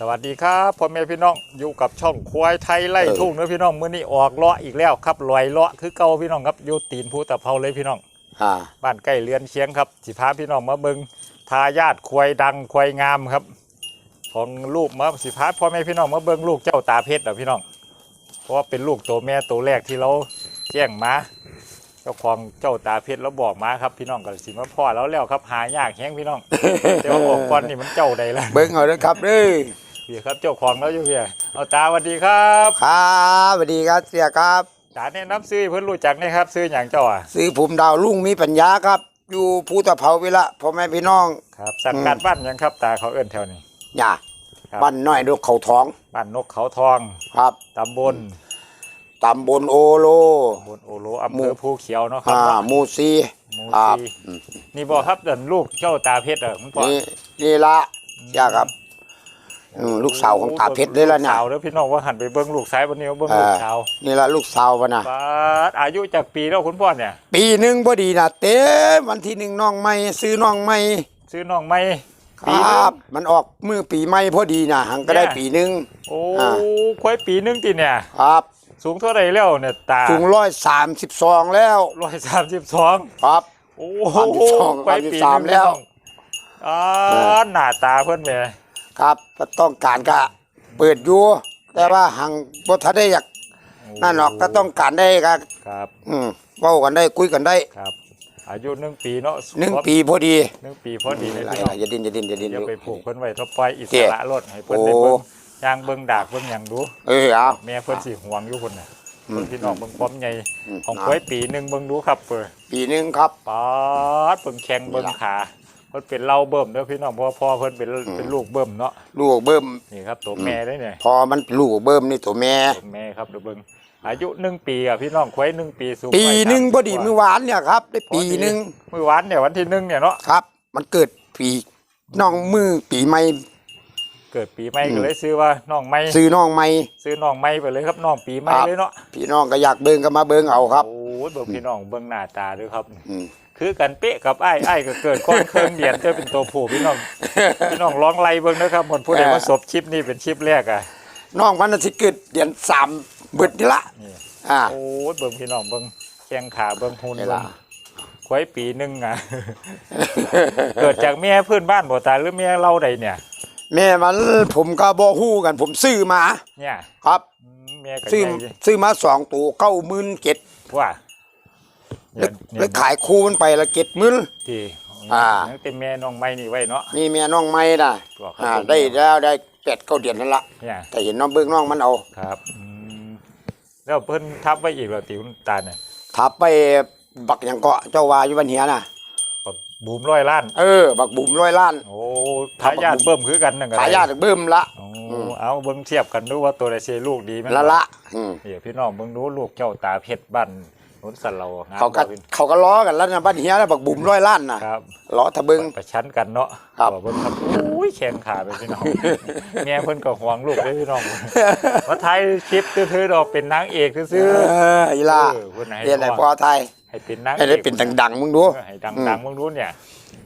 สวัสดีครับพ่อแม่พี่น้องอยู่กับช่องควายไทยไล่ทุ่งเนื้อพี่น้องมื้อนี้ออกเลาะอีกแล้วครับลอยเลาะคือเก่าพี่น้องครับอยู่ตีนภูตะเภาเลยพี่น้องอ่าบ้านใกล้เรือนเชียงครับสิพาพี่น้องมาเบิงทายาทควายดังควายงามครับ ของลูกมาสิพาพ่อแม่พี่น้องมาเบิงลูกเจ้าตาเพชรเหรอพี่น้อง เพราะว่าเป็นลูกตัวแม่ตัวแรกที่เราแจ้งมาเจ้าของเจ้าตาเพชรแล้วบอกมาครับพี่น้องก็สิมาพ่อแล้วแล้วครับหายากแห้งพี่น้องแต่ว่าบอกก่อนนี่มันเจ้าใดละเบิ้งเอาเด้อครับเด้อ พี่ครับเจ้าของแล้วอยู่พี่เอาตาสวัสดีครับครับสวัสดีครับเสียครับตาแนะนำซื้อให้เพิ่นรู้จักนะครับ ซื้ออย่างเจ้าอะซื้อผมดาวลุงมีปัญญาครับ อยู่ภูตะเภาเวละพ่อแม่พี่น้องครับสังกัดบ้านหยังครับ ตาเขาเอิ้นแถวนี้อย่าครับบ้านน้อยดกเขาท้องบ้านนกเขาทองครับตำบลตำบลโอโลตำบลโอโลอำเภอภูเขียวเนาะครัอ่าบหมูซีหมู่ครับสี่อืมนี่บอกครับเดินลูกเจ้าตาเพชรอะคุณพ่อนี่นี่ละเสียครับ อืมลูกสาวของตาเพชรเลยละเนี่ยกสาวแล้วพี่น้องว่าหันไปเบิ้งลูกซ้ายวันนี้ว่าเบิ้งลูกสาวนี่ละลูกสาววะนะปาดอายุจากปีแล้วคุณพ่อเนี่ย ปีหนึ่งพอดีนะเต้วันที่หนึ่งน้องไม่ซื้อน้องไม่ซื้อน้องไหมคปีรหนึ่ังบมันออกมือปีใหม่พอดีนะหังก็ได้เนี่ยปีหนึ่ง โอ้อ่า ควายปีหนึงติเนี่ย ครับสูงเท่าไหร่แล้วเนี่ยตาสูงร้อยสามสิบสองแล้วร้อยสามสิบสองครับ โอ้สามสิบสองไปปีหสามนึงแล้วอ่าเออหน้าตาเพื่อนแหม่ ครับก็ต้องการก็เปิดอยู่แต่ว่าหังบ่ทันได้อยากนั่นหรอกก็ต้องการได้ก็ครับ อืมเว้ากันได้คุยกันได้ครับ อายุหนึ่งปีเนาะหนึ่งปีพอดีหนึ่งปีพอดีเลยอะไรพี่น้องอย่าดิ้นอย่าดิ้นอย่าดิ้น อย่าไปผูกอเพิ่นไว้ถ้าปล่อยอิสเจ๊ระรถให้เพิ่นโอ้ได้เบิ่งย่างเบิ่งดากเบิ่งหยังดูเออเอา แม่เพิ่นสิห่วงอยู่พุ่นน่ะอืมเพิ่นพี่น้องเบิ่งความใหญ่อืม ของเอาควายปีหนึงเบิ่งดูครับเปิดปีหนึ่งครับปาดเบิ่งแข้งเบิ่งนี่ล่ะขา เพิ่นเป็นเล่าเบิ่มเด้อพี่น้องเพราะว่าพ่อเพิ่นเป็นเป็นลูกเบิ่มเนาะลูกเบิ่มนี่ครับตัวแม่ได้เนี่ยพอมันลูกเบิ่มนี่ตัวแม่ ตัวแม่ครับเดี๋ยวเบิ่งอายุหนึ่งปีอะพี่น้องควายหนึ่งปีสูงปีหนึ่งไปพอดี30เมื่อวานเนี่ยครับ ได้ปีหนึ่งมื้อวานเนี่ยวันที่หนึ่งเนี่ยเนาะครับ มันเกิดปีน้องมือปีใหม่เกิดปีใหม่อืมก็เลยซื้อว่าน้องใหม่ซื้อน้องใหม่ซื้อน้องใหม่ไปเลยครับน้องปีใหม่ครับเลยเนาะพี่น้องก็อยากเบิ่งก็มาเบิ่งเอาครับโอ้ยเบิ่งพี่น้องเบิ่งหน้าตาด้วยครับ อืม คือกันเป๊ะกับไอ้ไอ้ายก็เกิดก้อนเครื่องเดียนเจะเป็นตัวผู้พี่น้องพี่น้องร้องไล่เบิ่งนะครับหมดผู้ใดมาสบคลิปนี้เป็นคลิปแรกอะน้องพันธุ์สิเกิดเดือนสามเบิดนี่ละนี่อ่าโอ้ยเบิ่งพี่น้องเบิ่งแข้งขาเบิ่งหุ่นนี่เบิ่ล่ะงควายปีหนึงอะเกิดจากแม่เพื่อนบ้านบ่ตายหรือแม่เราใดเนี่ย แม่มันผมก็บ่ฮู้กัน ผมซื้อมา เนี่ย ครับอืมแม่ก็ซื้อใหญ่ซื้อมาสองตัวเก้าหมื่นเก็ดว่า แล้วแล้วขายคู่มันไปละเก็ดหมื่นที่อ่ายังเป็นแม่น้องไม้นี่ไว้เนาะนี่แม่น้องไม้น่ะตัวครับอ่าผมได้แล้วได้แปดเก้าเดือนนั่นละเนี่ยแต่เห็นน้องเบิ่งน้องมันเอาครับอืมแล้วเพิ่นทับไว้อีกแล้วติวตาเนี่ยทับไปบักหยังเกาะเจ้าวาอยู่บันเหียน่ะบักบูมร้อยล้าน เออ บักบุ๋มร้อยล้าน โอ้ทายาทเบิ่มคือกันนั่นก็ได้ขายญาติเบิ่มละโอ้อืมเอาเบิ่งเทียบกันดูว่าตัวใดสิลูกดีแม่นละบ่ละอืมนี่พี่น้องเบิ่งดูลูกเจ้าตาเพชรบ้านห นุนสันเรางามเขาก็บ่พี่เขาก็ล้อกันแล้วนะบ้านเหียนะบักบุ๋มร้อยล้านน่ะครับล้อทะเบิงประชันกันเนาะครับเบิ่งครับอุ้ยแข้งขาไปพี่น้องแม่เพิ่นก็ห่วงลูกเด้อพี่น้องว่าไทยคลิปซื่อๆดอกเป็นนางเอกซื่อเอออีล่ะเออเพิ่นให้เรียนไหนพ่พออไทยให้เป็นนางให้ได้เป็นดังๆมึงดูเออให้ดังๆเบิ่งดูเนี่ย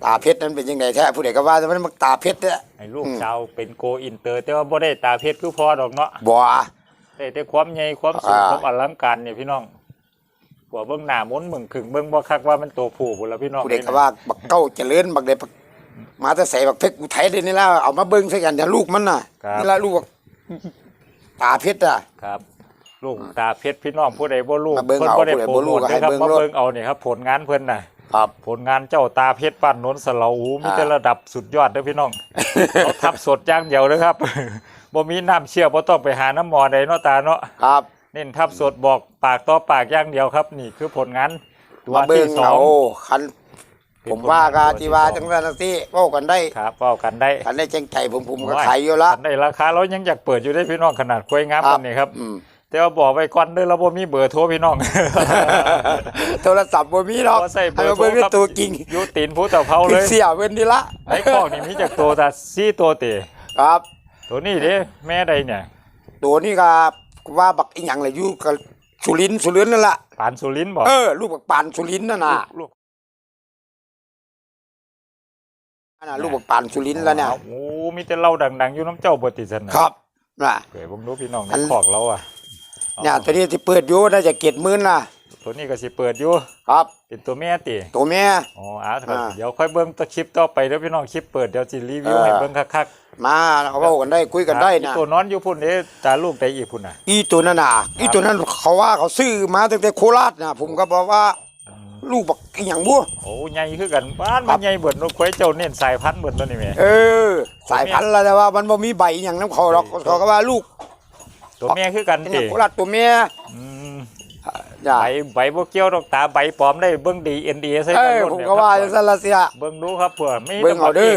ตาเพชรนั้นเป็นยังไงแท้ผู้ใดก็ว่าแต่มันมันตาเพชรเนี่ยให้ลูกอืมชาวเป็นโกอินเตอร์ แต่ว่าบ่ได้ตาเพชรคือพ่อดอกเนาะบัวได้แต่ความใหญ่ความสูงอ่าความอลังการเนี่ยพี่น้อง กว่าเบิ่งหน้ามนต์เบิ่งขึงเบิ่งบ่คักว่ามันตัวผู้พุ่นละพี่น้องผู้ใดก็ว่าบักเก้าเจริญบักใดบักมาแต่ใส่บักเพชรอุทัยเดี๋ยวนี้แล้วเอามาเบิ่งใส่กันอย่าลูกมันน่ะนี่ละลูกบักตาเพชรอะ ครับ ลูกตาเพชรพี่น้องผู้ใดบ่รู้มาเบิ่งเพิ่นเอาบ่ได้ผู้ใดโปรบ่รู้โมทก็ให้นะครับเบิ่งมาโลดเบิ่งเอานี่ครับ ผลงานเพิ่นน่ะ ครับ ผลงานเจ้าตาเพชรบ้านโนนสะเหลาหูมีแต่ระดับสุดยอดเด้อพี่น้องเอาทับสดอย่างเดียวเด้อครับ บ่มีน้ำเชื่อบ่ต้องไปหาน้ำหมอใดเนาะตาเนาะ ครับ เน้นทับสดบอกปากต่อปากอย่างเดียวครับ นี่คือผลงานตัวมาเบิ่ที่งสอเอางคันเป็นผมว่าผลงานกาที่ว่าตัวที่จังนั้นที่เว้ากันได้ครับเว้ากันได้คันได้จังใจผมผมก็ขายอยู่ละอันได้ราคาเรายังอยากเปิดอยู่ได้พี่น้องขนาดคุยงามครับปานนี้ครับ อืมแต่ว่าบอกไว้ก่อนเด้อเราบ่มีเบอร์โทรพี่น้อง โทรศัพท์บ่มีหรอกบ่ใส่เบอให้ร์มาเบิ่งโทรด้วยครับตัวจริงอยู่ตีนผู้เต่าเผาเลยเสียเพิ่นนี่ละไอ้กล้องนี่มีจากตัวแต่ซี่ตัวเตะครับ ตัวนี้เด้แม่ใดเนี่ย ตัวนี้ก็ ว่าบักอีหยังเลยอยู่กับสุรินทร์สุรินทร์นั่นแหละปานสุรินทร์บอกเออลูกบักปานสุรินทร์นั่นน่ะลูกน่ะลูกบักปานสุรินทร์แล้วเนี่ยโอ้มีแต่เราดัง ๆ อยู่น้ำเจ้าบ่ติซันนะครับน่ะเกิดผมรู้พี่น้องในอันคอกเราอะเนี่ยตัวนี้ที่เปิดอยู่น่าจะเกียรมื่นน่ะตัวนี้ก็สิเปิดอยู่ครับเป็นตัวแม่ติตัวแม่อ๋ออะอ่าเดี๋ยวค่อยเบิ่งตัวคลิปต่อไปเด้อพี่น้องคลิปเปิดเดี๋ยวสิรีวิวเออให้เบิ่งคัก มาเอาเว้ากันได้คุยๆกันได้อีนะตัวนอนอยู่พุ่นเด้ตาลูกได้อีกพุ่นน่ะ อีตัวนั้นน่ะอีตัวนั้นเขาว่าเขาซื้อมาตั้งแต่โคราชนะผมก็บอกว่า ลูกบักอหย่างบัว โอ้ใหญ่คือกันบ้านมันใหญ่เบิดนกควายเจ้าเน้นสายพันธุ์เบิดตัวนี้แหม่ เออ สายพันธุ์แล้วแต่ว่ามันบ่มีใบอหย่างน้ำเขาหรอกเขาก็ว่าลูกตัวแม่คือกันเป็นติโคราชตัวเมียอืมจ้ะใบใบบ่เกี่ยวดอกตาใบปลอมได้เบิ่งดี NDA ใส่เอกันอรุ่นผมเนี่ยก็ว่าคจัรับงซั่นละเสีย เบิ่งดูครับเพื่อไม่เบิ่งเอาเด้อ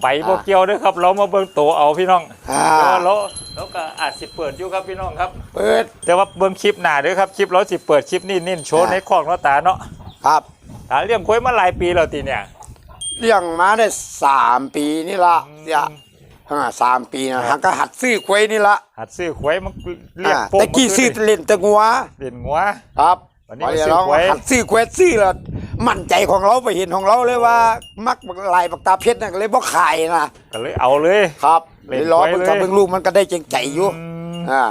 ใบบ่เกี่ยวเด้อครับ เรามาเบิ่งตัวเอาพี่น้องอ่าแล้วเราเราก็อาจสิเปิดอยู่ครับพี่น้องครับ เปิด แต่ว่าเบิ่งคลิปหน้าเด้อครับคลิปเราสิเปิดคลิปนี้เน้นโชว์อ่าในคอกเนาะตาเนาะครับ ตาเลี้ยงควายมาหลายปีแล้วติเนี่ย เลี้ยงมาได้สามปีนี่ละอืมเสียอ่าสามปีนะหักก็หัดซื้อควายนี่ละหัดซื้อควายมันเรียกอ่าโป้งแต่กี้ซื้อเล่นแต่งัวเล่นงัว ครับวันนี้พอมาเดี๋ยวซื้อเราควายหัดซื้อควายซื้อแล้ว มั่นใจของเราไปเห็นของเราเลยว่า มักลายปากตาเพชรน่ะก็เลยบ่ขายนะก็เลยเอาเลย ครับเล่เลยนล้อไว้เพิ่งเลยทำเพิ่งลูกมันก็ได้เจงใจอยู่อืมอ่า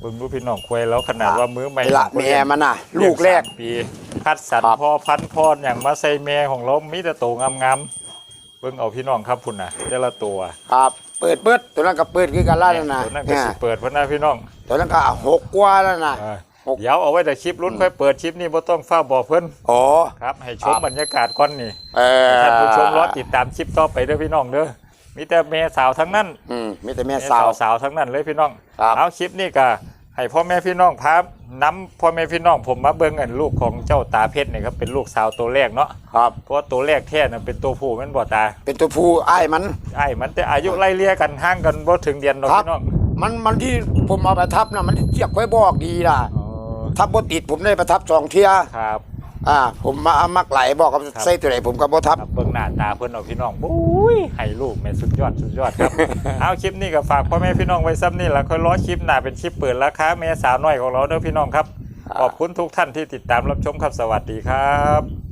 เบิ่งดูพี่น้องควายแล้วขนาดว่ามือใหม่นี่ละแม่มันน่ะ ลูกแรกเยสามปีคัดสรรครับพ่อพันธุ์พ่ออย่างมาใส่แม่ของเรามีแต่โตงามๆเบิ่งเอาพี่น้องครับพุ่นน่ะแต่ละตัวครับเปิดเปิดตัวนั้นก็เปิดคือกันล่านั่นนะตัวนั้นก็อ่าสิเปิดพุ่นนะพี่น้องตัวนั้นก็หกกว่าแล้วนะเออ หก เดี๋ยวเอาไว้แต่คลิปลุ้นค่อยเปิดคลิปนี้บ่ต้องฟ้าบอกเพิ่นอ๋อ ครับให้ชครัมบบรรยากาศก่อนนี่เออท่านผู้ชมรอติดตามคลิปต่อไปเด้อพี่น้องเด้อมีแต่แม่สาวทั้งนั้น อืมมีแต่แม่แม่สาสาว วสาวทั้งนั้นเลยพี่น้องครับเอาคลิปนี้ก็ให้พ่อแม่พี่น้องพานํพ่อแม่พี่น้องผมมาเบิ่งกันลูกของเจ้าตาเพชรนี่ครับเป็นลูกสาวตัวแรกเนาะครับ เพราะว่าตัวแรกแท้น่ะเป็นตัวผู้แม่นบ่ตาเป็นตัวผู้อ้ายมัน ไอ้มันแต่อายุไล่เลี่ยกันห่างกันบ่ถึงเดือนดอกครับ พี่น้องมันมันที่ผมเอาไปทับนะมันเจียกไว้บอกดีล่ะ อ๋อทับบ่ติดผมได้ประทับสองเที่ยครับอ่า ผมมามักไหลบอกกับเส้ตัวไหนผมกับ่ทับ ครับเบิ่งหน้าตาเพื่อนเอาพี่น้องโอ้ยให้ลูกแม่สุดยอดสุดยอดครับ เอาคลิปนี้ก็ฝากพ่อแม่พี่น้องไว้ซ้ำนี่ล่ะค่อยล้อคลิปหน้าเป็นคลิปเปิดราคาแม่สาวน้อยของเราเด้อพี่น้องครับ ขอบคุณทุกท่านที่ติดตามรับชมครับสวัสดีครับ